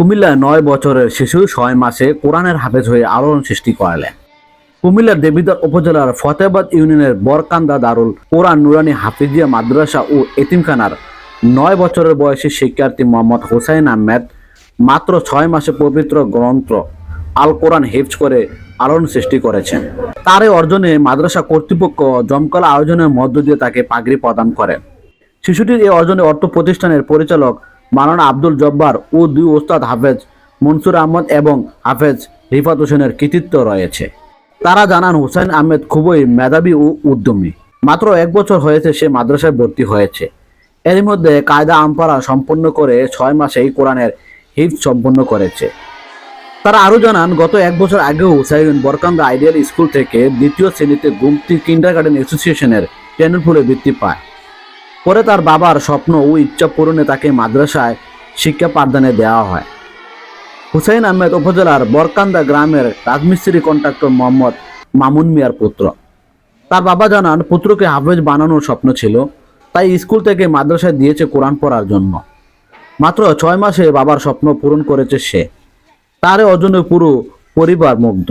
কুমিল্লায় নয় বছরের শিশু ছয় মাসে কোরআনের হাফেজ হয়ে আলোড়ন সৃষ্টি করালেন। কুমিল্লার দেবিদ্বার উপজেলার ফতেহাবাদ ইউনিয়নের বরকান্দা দারুল কোরআন নুরানি হাফিজিয়া মাদ্রাসা ও এতিমখানার নয় বছরের বয়সী শিক্ষার্থী মোহাম্মদ হোসাইন আহমেদ মাত্র ছয় মাসে পবিত্র গ্রন্থ আল কোরআন হিফজ করে আলোড়ন সৃষ্টি করেছেন। তার এই অর্জনে মাদ্রাসা কর্তৃপক্ষ জমকালা আয়োজনের মধ্য দিয়ে তাকে পাগড়ি প্রদান করেন। শিশুটির এই অর্জনে অর্থ প্রতিষ্ঠানের পরিচালক মালানা আব্দুল জব্বার ও দুই ওস্তাদ হাফেজ মনসুর আহমদ এবং হাফেজ রিফাত হোসেনের কৃতিত্ব রয়েছে। তারা জানান, হুসাইন আহমেদ খুবই মেধাবী ও উদ্যমী। মাত্র এক বছর হয়েছে সে মাদ্রাসায় ভর্তি হয়েছে। এর মধ্যে কায়দা আমপারা সম্পন্ন করে ছয় মাসেই কোরআনের হিফ সম্পন্ন করেছে। তারা আরও জানান, গত এক বছর আগেও হুসাইন বরকান্দা আইডিয়াল স্কুল থেকে দ্বিতীয় শ্রেণীতে গুমতি কিন্ডার গার্ডেন অ্যাসোসিয়েশনের টেনের ফুলে বৃত্তি পায়। পরে তার বাবার স্বপ্ন ও ইচ্ছা পূরণে তাকে মাদ্রাসায় শিক্ষা পাঠদানে দেওয়া হয়। হুসাইন আহমেদ উপজেলার বরকান্দা গ্রামের রাজমিস্ত্রি কন্ট্রাক্টর মোহাম্মদ মামুন মিয়ার পুত্র। তার বাবা জানান, পুত্রকে হাফেজ বানানোর স্বপ্ন ছিল, তাই স্কুল থেকে মাদ্রাসায় দিয়েছে কোরআন পড়ার জন্য। মাত্র ছয় মাসে বাবার স্বপ্ন পূরণ করেছে সে। তার অর্জনে পুরো পরিবার মুগ্ধ।